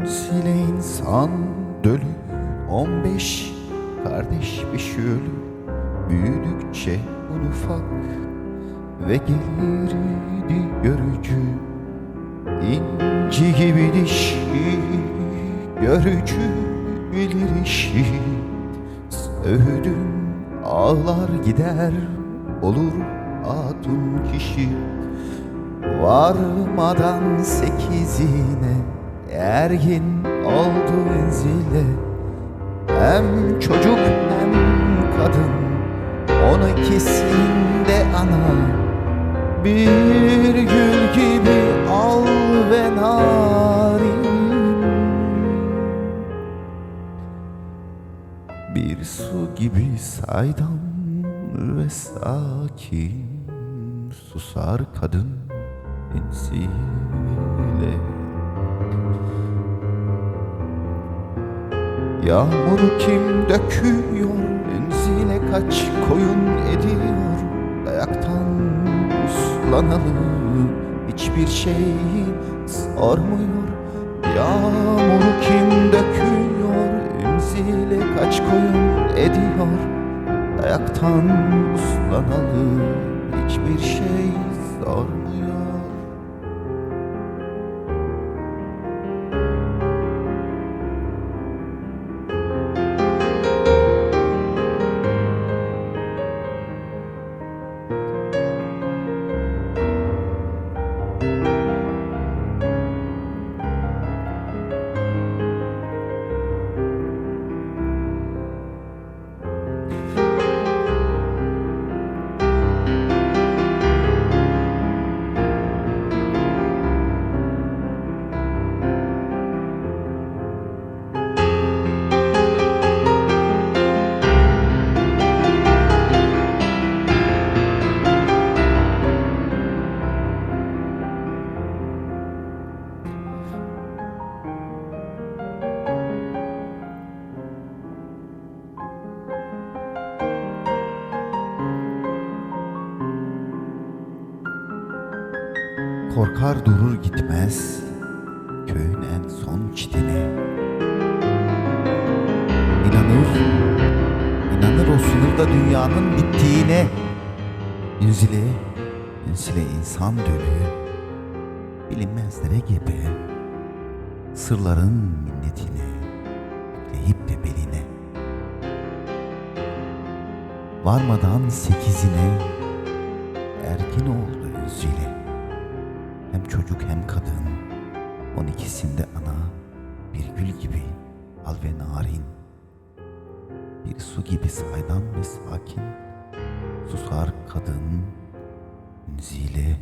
Ünsile insan dölü On beş kardeş bir şölü. Büyüdükçe un ufak Ve gelirdi görücü. İnci gibi dişi Görücü bilir işi. Sövdüm ağlar gider Olur hatun kişi. Varmadan sekizine ergin oldu enzile Hem çocuk hem kadın. On ikisinde ana. Bir gül gibi al ve narin. Bir su gibi saydam ve sakin. Susar kadın insiyle Yağmuru kim döküyor Enzile kaç koyun ediyor? Dayaktan uslanalı Hiçbir şey sormuyor Yağmuru kim döküyor Enzile kaç koyun ediyor? Dayaktan uslanalı Hiçbir şey Korkar durur gitmez köyün en son çitine İnanır, inanır o sınırda dünyanın bittiğine. Yüzüle, yüzüle insan dölü Bilinmezlere gebe. Sırların minnetine Yükleyip de beline. Varmadan sekizine Erkin oldu yüzüyle hem çocuk hem kadın. On ikisinde ana Bir gül gibi al ve narin. Bir su gibi saydam ve sakin Susar kadın Zile